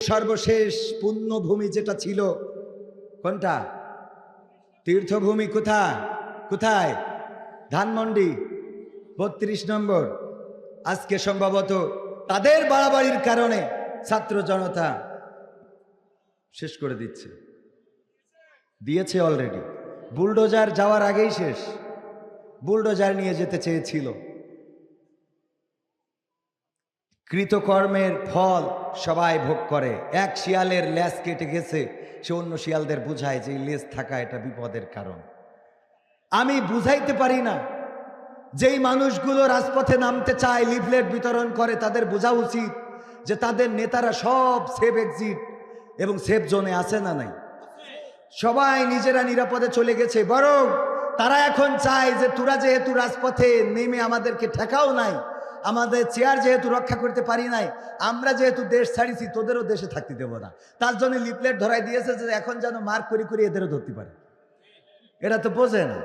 সর্বশেষ পুণ্যভূমি যেটা ছিল, কোনটা? তীর্থভূমি কোথায়? কোথায়? ধানমন্ডি, বত্রিশ নম্বর। আজকে সম্ভবত তাদের বাড়াবাড়ির কারণে ছাত্র জনতা শেষ করে দিচ্ছে। দিয়েছে অলরেডি বুলডোজার যাওয়ার আগেই শেষ। বুলডোজার নিয়ে যেতে চেয়েছিল। কৃতকর্মের ফল সবাই ভোগ করে। এক শিয়ালের লেজ কেটে গেছে, সে অন্য শিয়ালদের বুঝায় যে লেজ থাকা এটা বিপদের কারণ। আমি বুঝাইতে পারি না যেই মানুষগুলো রাজপথে নামতে চায়, লিফলেট বিতরণ করে, তাদের বোঝা উচিত যে তাদের নেতারা সব সেফ এক্সিট এবং সেফ জোনে আছে না নাই। সবাই নিজেরা নিরাপদে চলে গেছে, বরং তারা এখন চায় যে তোরা যেহেতু রাজপথে নেমে আমাদেরকে ঠেকাও নাই আমাদের চেয়ার যেহেতু রক্ষা করতে পারি নাই, আমরা যেহেতু দেশ ছাড়িছি, তোদেরও দেশে থাকতে দেবো না। তার জন্য লিফলেট ধরাই দিয়েছে যে এখন যেন মার্ক করি করি এদেরও ধরতে পারে। এটা তো বোঝে না।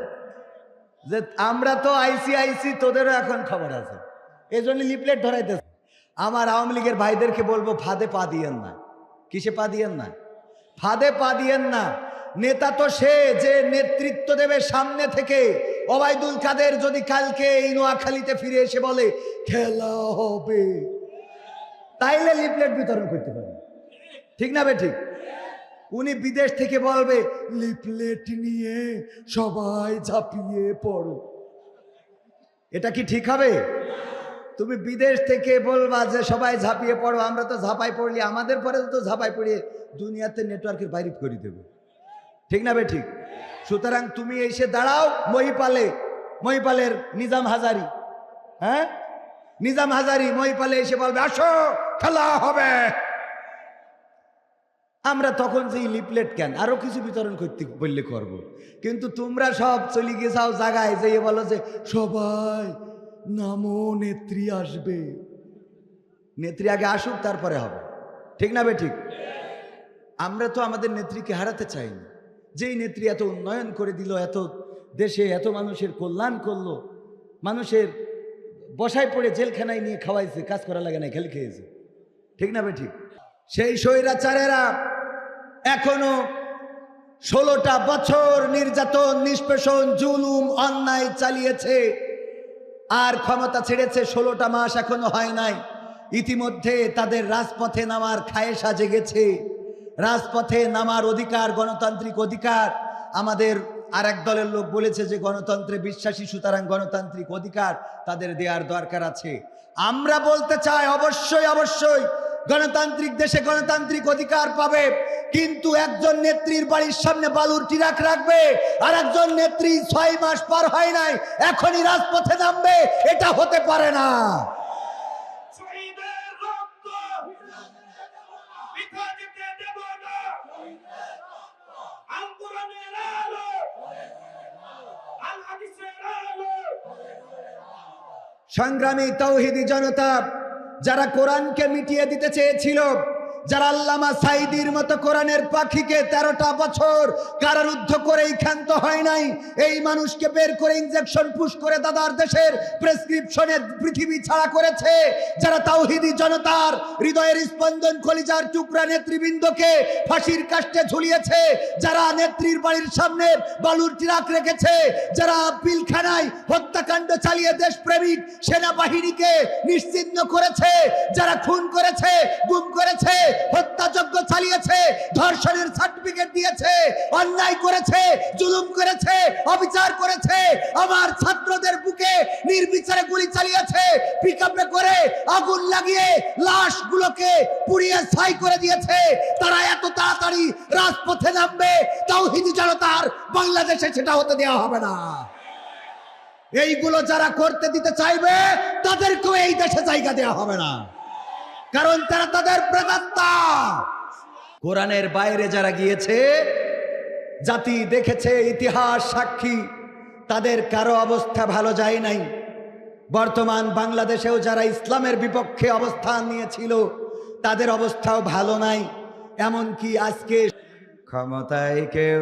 যে আমরা তো আইসি আইসি, তোদেরও এখন খবর আছে। এই জন্য লিফলেট ধরাইতেছে। আমার আওয়ামী লীগের ভাইদেরকে বলব, ফাঁদে পা দিয়েন না। কিসে পা দিয়েন না? ফাঁদে পা দিয়েন না। নেতা তো সে যে নেতৃত্ব দেবে সামনে থেকে। ওবায়দুল কাদের যদি কালকে এই নোয়াখালীতে ফিরে এসে বলে, খেলা হবে। তাইলে লিফলেট বিতরণ করতে পারে। ঠিক না বে ঠিক? উনি বিদেশ থেকে বলবে, লিফলেট নিয়ে সবাই ঝাঁপিয়ে পড়ো। এটা কি ঠিক হবে? তুমি বিদেশ থেকে বলবা যে, সবাই ঝাঁপিয়ে পড়ো, আমরা তো ঝাঁপাই পড়লি, আমাদের পরে তো ঝাঁপাই পড়ে, দুনিয়াতে নেটওয়ার্কের বাইরে করে দেবে। ঠিক না বে ঠিক? সুতরাং তুমি এসে দাঁড়াও মহিপালে, মহিপালের নিজাম হাজারি। হ্যাঁ? নিজাম হাজারি মহিপালে এসে বলবে, আসো, খেলা হবে। আমরা তখন যে লিপলেট কেন, আরও কিছু বিতরণ করতে বললে করব। কিন্তু তোমরা সব চলে গেছাও জায়গায় যে বলো যে, সবাই নামো, নেত্রী আসবে। নেত্রী আগে আসুক, তারপরে হবে। ঠিক না বে ঠিক? আমরা তো আমাদের নেত্রীকে হারাতে চাইনি। যেই নেত্রী এত উন্নয়ন করে দিল, এত দেশে এত মানুষের কল্যাণ করল, মানুষের বসায় পড়ে জেলখানায় নিয়ে খাওয়াইছে, কাজ করা লাগে না, খেলে খেয়েছে। ঠিক না ঠিক সেই স্বৈরাচারেরা এখনও ষোলোটা বছর নির্যাতন, নিষ্পেষণ, জুলুম, অন্যায় চালিয়েছে, আর ক্ষমতা ছেড়েছে ষোলোটা মাস এখনও হয় নাই। ইতিমধ্যে তাদের রাজপথে নামার খায়েশা জেগেছে। রাজপথে নামার অধিকার, গণতান্ত্রিক অধিকার। আমাদের আর এক দলের লোক বলেছে যে, গণতন্ত্রে বিশ্বাসী, সুতরাং গণতান্ত্রিক অধিকার তাদের দেওয়ার দরকার আছে। আমরা বলতে চাই, অবশ্যই অবশ্যই, গণতান্ত্রিক দেশে গণতান্ত্রিক অধিকার পাবে। কিন্তু একজন নেত্রীর বাড়ির সামনে বালুর টিরাক রাখবে, আর একজন নেত্রী ছয় মাস পার হয় নাই, এখনই রাজপথে নামবে, এটা হতে পারে না শহীদের রক্ত বৃথা যেতে দেব না আল কোরআনের আলো আল হাদিসের আলো সংগ্রামী তৌহিদি জনতা যারা কোরআনকে মিটিয়ে দিতে চেয়েছিল যারা আল্লামা সাইদির মতো কোরআনের পাখিকে তেরোটা বছর কারারুদ্ধ করেই ক্ষান্ত হয় নাই, এই মানুষকে বের করে ইনজেকশন পুশ করে দাদার দেশের প্রেসক্রিপশনে পৃথিবী ছাড়া করেছে। যারা তাওহিদি জনতার হৃদয়ের স্পন্দন কলিজার টুকরা নেতৃবৃন্দকে ফাঁসির কাষ্টে ঝুলিয়েছে, যারা নেত্রীর বাড়ির সামনে বালুর চিরাক রেখেছে, যারা পিলখানায় হত্যাকাণ্ড চালিয়ে দেশপ্রেমিক সেনাবাহিনীকে নিশ্চিহ্ন করেছে, যারা খুন করেছে, গুম করেছে হত্যাযজ্ঞ চালিয়েছে, ধর্ষণের সার্টিফিকেট দিয়েছে, অন্যায় করেছে, জুলুম করেছে, অবিচার করেছে, আমার ছাত্রদের বুকে নির্বিচারে গুলি চালিয়েছে পিকআপে করে আগুন লাগিয়ে লাশগুলোকে পুড়িয়ে ছাই করে দিয়েছে। তারা এত তাড়াতাড়ি রাজপথে নামবে তাও হিন্দু জনতার বাংলাদেশে সেটা হতে দেওয়া হবে না। এইগুলো যারা করতে দিতে চাইবে, তাদেরকেও এই দেশে জায়গা দেওয়া হবে না। কারণ তারা তাদের প্রেতাত্মা কোরআনের বাইরে যারা গিয়েছে, জাতি দেখেছে, ইতিহাস, সাক্ষী, তাদের কারও অবস্থা ভালো যায় নাই। বর্তমান বাংলাদেশেও যারা ইসলামের বিপক্ষে অবস্থান নিয়েছিল, তাদের অবস্থাও ভালো নাই। এমনকি আজকে ক্ষমতায় কেউ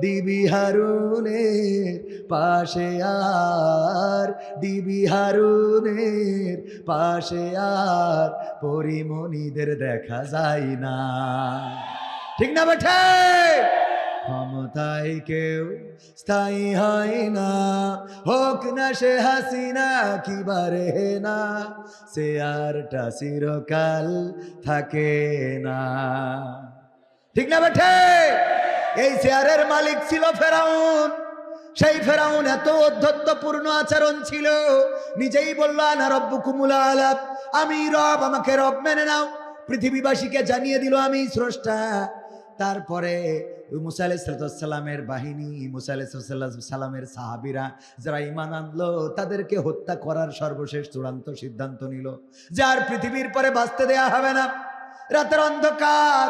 ডিবি হারুনের পাশে আর, দিবি হারুনের পাশে আর, পরিমণিদের দেখা যায় না। ঠিক না বেঠে? ক্ষমতায় কেউ স্থায়ী হয় না। হোক না সে হাসিনা, কি বারে না, সে আরটা চিরকাল থাকে না। ঠিক না বেঠে? এই চেয়ারের মালিক ছিল ফেরাউন। সেই ফেরাউন এত অধ্যত্বপূর্ণ আচরণ ছিল। নিজেই বলল না রব্ব কুমুলা আলাপ আমি রব, আমাকে রব মেনে নাও। পৃথিবীবাসীকে জানিয়ে দিল, আমি স্রষ্টা। তারপরে মুসা আলাইসালামের বাহিনী, মুসা সালামের সাহাবিরা যারা ইমান আনলো, তাদেরকে হত্যা করার সর্বশেষ চূড়ান্ত সিদ্ধান্ত নিল। যার পৃথিবীর পরে বাঁচতে দেয়া হবে না। রাতের অন্ধকার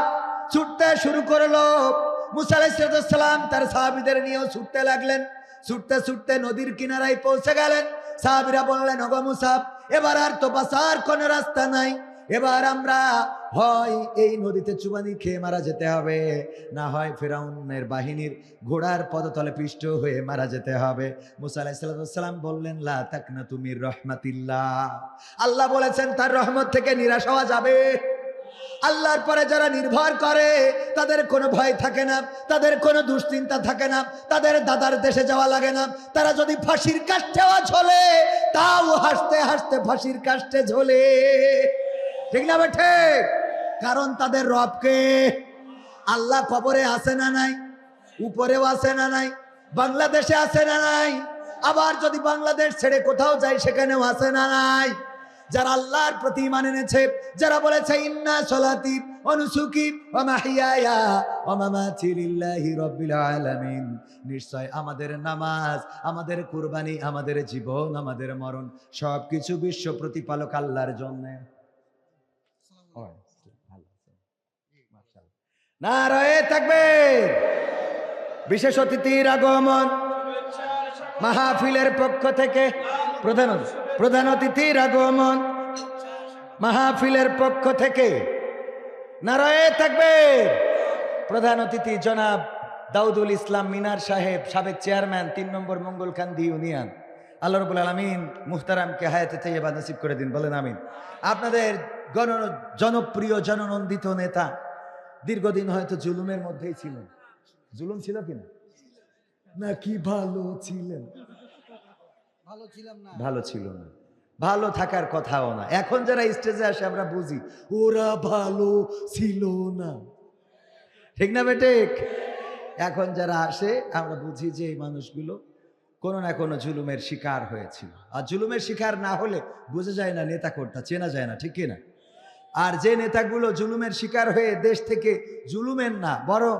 ছুটতে শুরু করল। মুসা আলাইসালাম তার সাহাবিদের নিয়েও ছুটতে লাগলেন। ছুটতে ছুটতে নদীর কিনারায় পৌঁছে গেলেন। সাহাবিরা বললেন, ওগো এবার আর তো বাঁচার কোনো রাস্তা নাই। এবার আমরা হয় এই নদীতে চুবানি খেয়ে মারা যেতে হবে। না হয় ফেরাউনের বাহিনীর ঘোড়ার পদতলে পিষ্ট হয়ে মারা যেতে হবে। মুসা বললেন, লা তাকনা তুমি রহমাতিল্লাহ। আল্লাহ বলেছেন, তার রহমত থেকে নিরাশ হওয়া যাবে। আল্লাহর পরে যারা নির্ভর করে, তাদের কোনো ভয় থাকে না, তাদের কোনো দুশ্চিন্তা থাকে না, তাদের দাদার দেশে যাওয়া লাগে না। তারা যদি ফাঁসির কাষ্ঠেও ঝোলে, তাও হাসতে হাসতে ফাঁসির কাষ্ঠে ঝোলে। ঠিক না বেঠে কারণ তাদের রবকে আল্লাহ কবরে আসে না নাই? উপরেও আসে না নাই? বাংলাদেশে আসে না নাই? আবার যদি বাংলাদেশ ছেড়ে কোথাও যায়, সেখানেও আসে না নাই? যারা আল্লাহর প্রতি ইমান এনেছে, যারা বলেছে, ইন্না সলাতি অনুসুকি নিশ্চয় আমাদের নামাজ, আমাদের কুরবানি, আমাদের জীবন, আমাদের মরণ, সবকিছু বিশ্ব প্রতিপালক আল্লাহর জন্য। নারায়ে থাকবে বিশেষ অতিথির আগমন। মাহফিলের পক্ষ থেকে প্রধান প্রধান অতিথির আগমন মাহফিলের পক্ষ থেকে নারায়ে থাকবে প্রধান অতিথি, জনাব দাউদুল ইসলাম মিনার সাহেব, সাবেক চেয়ারম্যান, তিন নম্বর মঙ্গল মঙ্গলকান্দি ইউনিয়ন। আল্লাহ রবুল আলমিন মুহতারামকে হায়াতে তৈবা নসিব করে দিন, বলেন আমিন। আপনাদের গণ, জনপ্রিয়, জননন্দিত নেতা দীর্ঘদিন হয়তো জুলুমের মধ্যেই ছিলেন। জুলুম ছিল কিনা? নাকি ভালো ছিলেন? ভালো ছিল না। ভালো থাকার কথাও না। এখন যারা স্টেজে আসে, আমরা বুঝি, ওরা ভালো ছিল না। ঠিক না বেটেক এখন যারা আসে, আমরা বুঝি যে এই মানুষগুলো কোনো না কোনো জুলুমের শিকার হয়েছিল। আর জুলুমের শিকার না হলে বোঝা যায় না নেতা কোনটা চেনা যায় না, ঠিক না? আর যে নেতাগুলো জুলুমের শিকার হয়ে দেশ থেকে জুলুমের না, বরং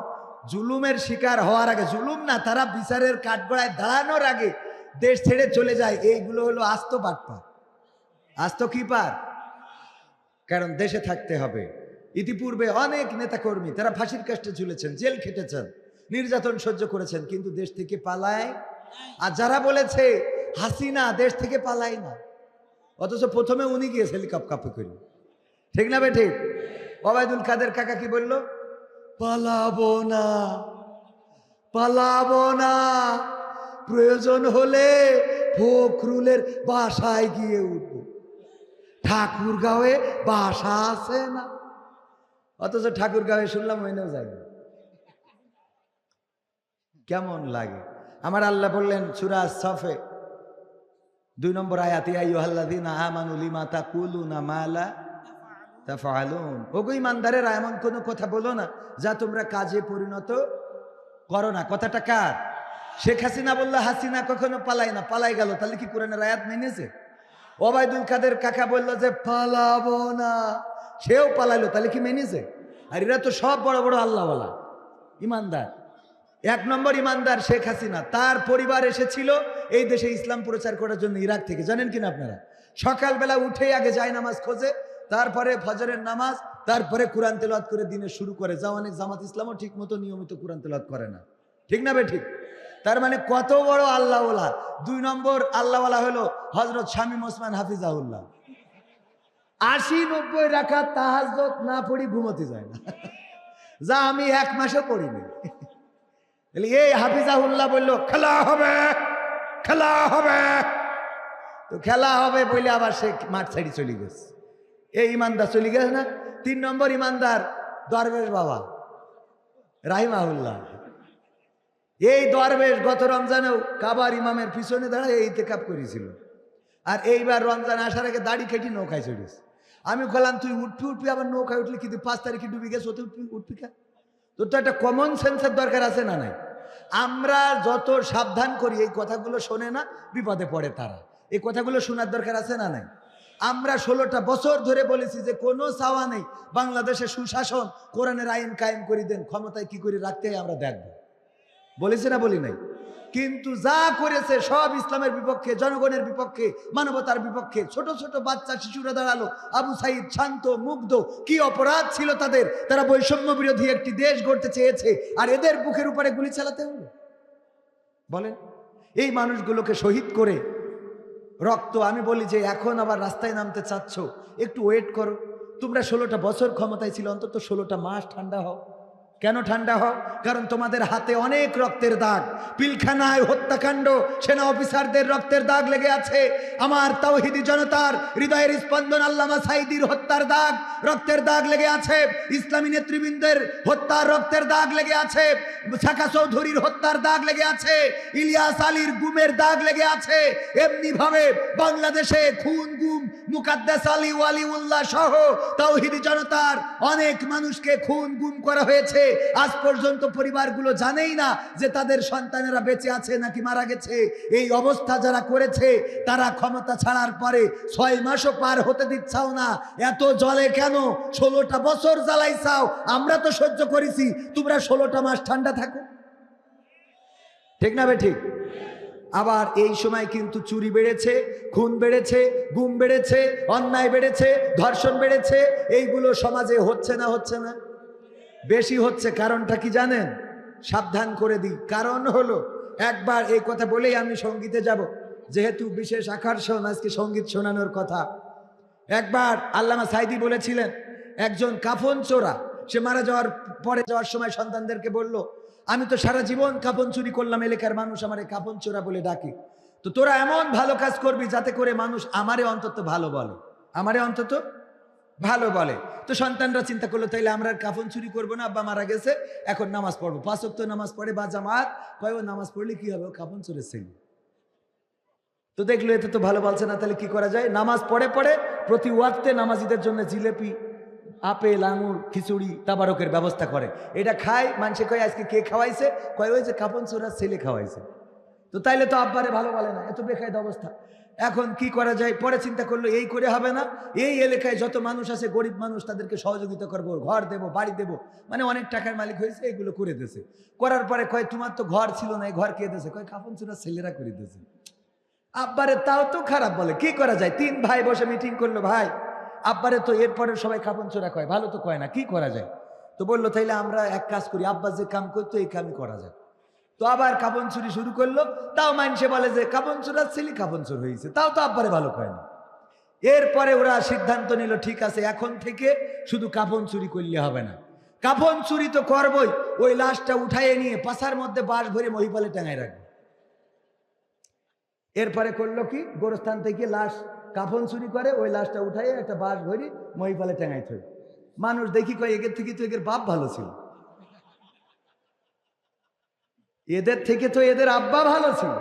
জুলুমের শিকার হওয়ার আগে, জুলুম না, তারা বিচারের কাঠগড়ায় দাঁড়ানোর আগে দেশ ছেড়ে চলে যায়, এইগুলো হলো আস্ত বাটপা আস্ত কি পার? কারণ দেশে থাকতে হবে। ইতিপূর্বে অনেক নেতাকর্মী, তারা ফাঁসির কাষ্টে ঝুলেছেন, জেল খেটেছেন, নির্যাতন সহ্য করেছেন, কিন্তু দেশ থেকে পালায় আর যারা বলেছে, হাসিনা দেশ থেকে পালায় না, অথচ প্রথমে উনি গিয়েছে হেলিকপ্টার করে ঠিক না বে ঠিক ওবায়দুল কাদের কাকা কি বলল? পালাবো না পালাবো না। প্রয়োজন হলে ফখরুলের বাসায় গিয়ে উঠবো। ঠাকুরগাঁওয়ে বাসা আছে না? অথচ ঠাকুরগাঁওয়ে শুনলাম ওইনেও যাই না। কেমন লাগে? আমার আল্লাহ বললেন সুরাজ সফে দুই নম্বর আয়াতি আইয়ুহাল্লাযীনা আমানু লিমা তাকুলুনা মা লা তাফআলুন? ওগো ইমানদারেরা, এমন কোনো কথা বলো না যা তোমরা কাজে পরিণত করো না। কথাটা কার? শেখ হাসিনা বলল, হাসিনা কখনো পালাই না, পালাই গেল, তাহলে কি কোরআনের আয়াত মেনেছে? ওবায়দুল কাদের কাকা বলল যে, পালাবো না। সেও পালাইলো, তাহলে কি মেনেছে? আর এরা তো সব বড় বড় আল্লাহওয়ালা, ইমানদার। এক নম্বর ইমানদার শেখ হাসিনা, তার পরিবার এসেছিল এই দেশে ইসলাম প্রচার করার জন্য ইরাক থেকে, জানেন কিনা আপনারা? সকালবেলা উঠেই আগে যায় নামাজ খোঁজে, তারপরে ফজরের নামাজ, তারপরে কোরআন তেলাত করে দিনে শুরু করে। যা অনেক জামাত ইসলামও ঠিক মতো নিয়মিত কোরআন তেলাত করে না। ঠিক না বে ঠিক? তার মানে কত বড় আল্লাহওয়ালা? দুই নম্বর আল্লাহওয়ালা হলো হজরত শামীম ওসমান হাফিজাউল্লাহ আশি নব্বই রাখা তাহাজত না পড়ি ঘুমোতে যায় না। যা আমি এক মাসও পড়িনি। তাহলে এই হাফিজাহুল্লাহ বলল, খেলা হবে খেলা হবে। তো খেলা হবে বলে আবার সে মাঠ ছাড়ি চলে গেছে। এই ইমানদার চলে গেছে না? তিন নম্বর ইমানদার দরবেশ বাবা, রাহিমাহুল্লাহ। এই দরবেশ গত রমজানেও কাবার ইমামের পিছনে দাঁড়ায় এই তেকাপ করেছিল। আর এইবার রমজান আসার আগে দাড়ি কেটে নৌকায় চড়িস আমি বললাম, তুই উঠবি উঠবি, আবার নৌকায় উঠলি কিন্তু পাঁচ তারিখে ডুবি গেছে ওতে উঠবি উঠবি কা? তোর তো একটা কমন সেন্সের দরকার আছে না নাই? আমরা যত সাবধান করি, এই কথাগুলো শোনে না, বিপদে পড়ে তারা। এই কথাগুলো শোনার দরকার আছে না নাই? আমরা ষোলোটা বছর ধরে বলেছি যে কোনো চাওয়া নেই। বাংলাদেশে সুশাসন কোরআনের আইন কায়েম করে দেন, ক্ষমতায় কি করে রাখতে আমরা দেখব। বলেছি না বলি নাই? কিন্তু যা করেছে সব ইসলামের বিপক্ষে, জনগণের বিপক্ষে, মানবতার বিপক্ষে, ছোট ছোট বাচ্চা, শিশুরা দাঁড়াল, আবু সাইদ শান্ত, মুগ্ধ, কি অপরাধ ছিল তাদের? তারা বৈষম্য বিরোধী একটি দেশ গড়তে চেয়েছে, আর এদের বুকের উপরে গুলি চালাতে হলো বলেন, এই মানুষগুলোকে শহীদ করে, রক্ত, আমি বলি যে এখন আবার রাস্তায় নামতে চাচ্ছ, একটু ওয়েট করো। তোমরা ষোলোটা বছর ক্ষমতায় ছিল, অন্তত ষোলোটা মাস ঠান্ডা হও। কেন ঠান্ডা হও? কারণ তোমাদের হাতে অনেক রক্তের দাগ। পিলখানায় হত্যাকাণ্ড, সেনা অফিসারদের রক্তের দাগ লেগে আছে। আমার তাওহিদি জনতার হৃদয়ের স্পন্দন আল্লামা সাইদির হত্যার দাগ, রক্তের দাগ লেগে আছে। ইসলামী নেতৃবৃন্দের হত্যার রক্তের দাগ লেগে আছে। শাখা চৌধুরীর হত্যার দাগ লেগে আছে। ইলিয়াস আলীর গুমের দাগ লেগে আছে। এমনি ভাবে বাংলাদেশে খুন, গুম, মুকাদ্দাস আলী, ওয়ালিউল্লাহ সহ তাওহিদি জনতার অনেক মানুষকে খুন, গুম করা হয়েছে। আজ পর্যন্ত পরিবারগুলো জানেই না যে তাদের সন্তানেরা বেঁচে আছে নাকি মারা গেছে। এই অবস্থা যারা করেছে, তারা ক্ষমতা ছাড়ার পরে ছয় মাসও পার হতে দিচ্ছাও না। এত জলে কেন? ষোলোটা বছর জ্বালাইছাও। আমরা তো সহ্য করেছি। তোমরা ষোলোটা মাস ঠান্ডা থাকো। ঠিক না বে ঠিক আবার এই সময় কিন্তু চুরি বেড়েছে, খুন বেড়েছে, গুম বেড়েছে, অন্যায় বেড়েছে, ধর্ষণ বেড়েছে। এইগুলো সমাজে হচ্ছে না হচ্ছে না। বেশি হচ্ছে কারণটা কি জানেন? সাবধান করে দিই। কারণ হলো, একবার এই কথা বলেই আমি সঙ্গীতে যাব। যেহেতু বিশেষ আকর্ষণ আজকে সংগীত শোনানোর কথা। একবার আল্লামা সাইদি বলেছিলেন, একজন কাফন চোরা, সে মারা যাওয়ার পরে যাওয়ার সময় সন্তানদেরকে বলল, আমি তো সারা জীবন কাপন চুরি করলাম, এলাকার মানুষ আমার কাপন চোরা বলে ডাকে। তো তোরা এমন ভালো কাজ করবি যাতে করে মানুষ আমারে অন্তত ভালো বলে আমারে অন্তত ভালো বলে। তো সন্তানরা চিন্তা করল, তাইলে আমরা আর কাফন চুরি করব না, আব্বা মারা গেছে, এখন নামাজ পড়ব। পাঁচ তো নামাজ পড়ে বা জামাত কয়, ও নামাজ পড়লে কি হবে? কাফন চোরের তো দেখল, এতে তো ভালো বলছে না, তাহলে কি করা যায়? নামাজ পড়ে পড়ে প্রতি ওয়াক্তে নামাজিদের জন্য জিলেপি, আপেল, আঙুর, খিচুড়ি, তাবারকের ব্যবস্থা করে। এটা খায়, মানুষে কয়, আজকে কে খাওয়াইছে? কয়, ওই যে কাপন চোরার ছেলে খাওয়াইছে। তো তাইলে তো আব্বারে ভালো বলে না, এত বেকায়দ অবস্থা। এখন কি করা যায়? পরে চিন্তা করল, এই করে হবে না। এই এলাকায় যত মানুষ আছে, গরিব মানুষ, তাদেরকে সহযোগিতা করব, ঘর দেব, বাড়ি দেব। মানে অনেক টাকার মালিক হয়েছে, এগুলো করে দিয়েছে। করার পরে কয়, তোমার তো ঘর ছিল না, এই ঘর কে দিয়েছে? কয় কাপন চোরার ছেলেরা করে দিয়েছে। আব্বারে তাও তো খারাপ বলে, কি করা যায়? তিন ভাই বসে মিটিং করল, ভাই, আব্বারে তো এরপরে সবাই কাপন চোরা কয়, ভালো তো কয় না, কি করা যায়? তো বলল, তাইলে আমরা এক কাজ করি, আব্বা যে কাম করতো, এই কামই করা যায়। তো আবার কাপন চুরি শুরু করল। তাও মানুষে বলে যে কাপন চোরার ছেলে কাপন চোর হয়েছে তাও তো আব্বারে ভালো কয় না। এরপরে ওরা সিদ্ধান্ত নিল, ঠিক আছে, এখন থেকে শুধু কাপন চুরি করলে হবে না। কাপন চুরি তো করবই, ওই লাশটা উঠাইয়ে নিয়ে পাশার মধ্যে বাঁশ ভরে মহিপালে টাঙায় রাখবে। এরপরে করল কি, গোরস্থান থেকে লাশ কাফন চুরি করে, ওই লাশটা উঠাই একটা বাস ভরি মহিপালে টেঙাই থই মানুষ দেখি কয় এদের থেকে তো এদের বাপ ভালো ছিল। এদের থেকে তো এদের আব্বা ভালো ছিল।